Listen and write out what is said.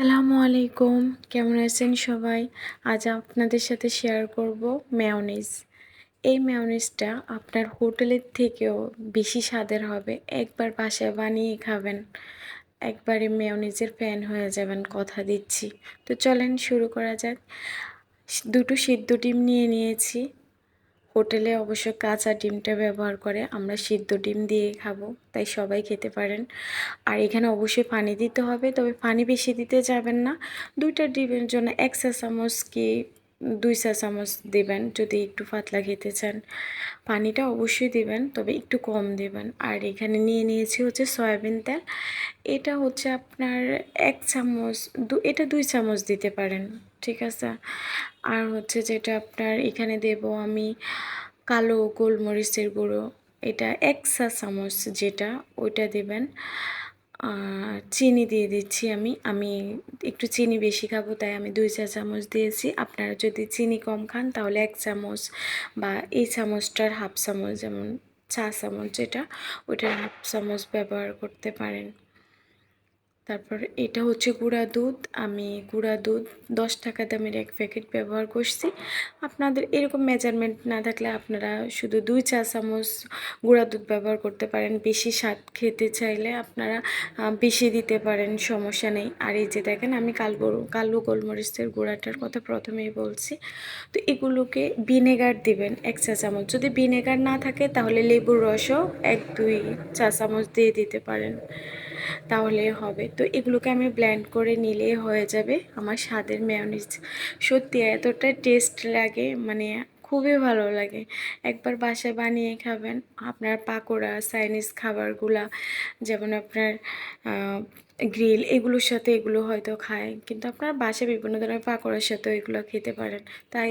আসসালামু আলাইকুম। কেমন আছেন সবাই? আজ আপনাদের সাথে শেয়ার করব মেয়নিজ এই মেয়নিজটা আপনার হোটেলের থেকেও বেশি স্বাদের হবে। একবার বাসায় বানিয়ে খাবেন। একবারে মেয়নিজের ফ্যান হয়ে যাবেন, কথা দিচ্ছি। তো চলেন শুরু করা যাক। দুটো সিদ্ধ ডিম নিয়ে নিয়েছি। হোটেলে অবশ্য কাঁচা ডিমটা ব্যবহার করে আমরা সিদ্ধ ডিম দিয়ে খাব, তাই সবাই খেতে পারেন। আর এখানে অবশ্যই পানি দিতে হবে, তবে পানি বেশি দিতে যাবেন না। দুইটা ডিমের জন্য এক চা চামচ কি দুই চা চামচ দেবেন, যদি একটু পাতলা খেতে চান। পানিটা অবশ্যই দেবেন, তবে একটু কম দেবেন। আর এখানে নিয়ে নিয়েছি হচ্ছে সয়াবিন তেল। এটা হচ্ছে আপনার এক চামচ দু, এটা দুই চামচ দিতে পারেন, ঠিক আছে? আর হচ্ছে যেটা আপনার এখানে দেব আমি কালো গোলমরিচের গুঁড়ো। এটা এক চা চামচ যেটা, ওইটা দেবেন। চিনি দিয়ে দিচ্ছি আমি। আমি একটু চিনি বেশি খাব, তাই আমি দুই চা চামচ দিয়েছি। আপনারা যদি চিনি কম খান, তাহলে এক চামচ বা এই চামচটার হাফ চামচ, যেমন চা চামচ যেটা ওটার হাফ চামচ ব্যবহার করতে পারেন। তারপর এটা হচ্ছে গুঁড়া দুধ। আমি গুঁড়া দুধ দশ টাকা দামের এক প্যাকেট ব্যবহার করছি। আপনাদের এরকম মেজারমেন্ট না থাকলে আপনারা শুধু দুই চা চামচ গুঁড়া দুধ ব্যবহার করতে পারেন। বেশি স্বাদ খেতে চাইলে আপনারা বেশি দিতে পারেন, সমস্যা নেই। আর এই যে দেখেন, আমি কালো কালো গোলমরিচের গুঁড়াটার কথা প্রথমেই বলছি। তো এগুলোকে ভিনেগার দিবেন এক চা চামচ। যদি ভিনেগার না থাকে, তাহলে লেবুর রসও এক, দুই চা চামচ দিয়ে দিতে পারেন। তাহলে হবে। তো এগুলোকে আমি ব্ল্যান্ড করে নিলে হয়ে যাবে আমার স্বাদের মেয়নিজ সত্যি এতটা টেস্ট লাগে মানে খুবই ভালো লাগে। একবার বাসায় বানিয়ে খাবেন, আপনার পাকোড়া চাইনিজ খাবারগুলা, যেমন আপনার গ্রিল এগুলোর সাথে এগুলো হয়তো খায়। কিন্তু আপনার বাসায় বিভিন্ন ধরনের পাকোড়ার সাথেও এগুলো খেতে পারেন। তাই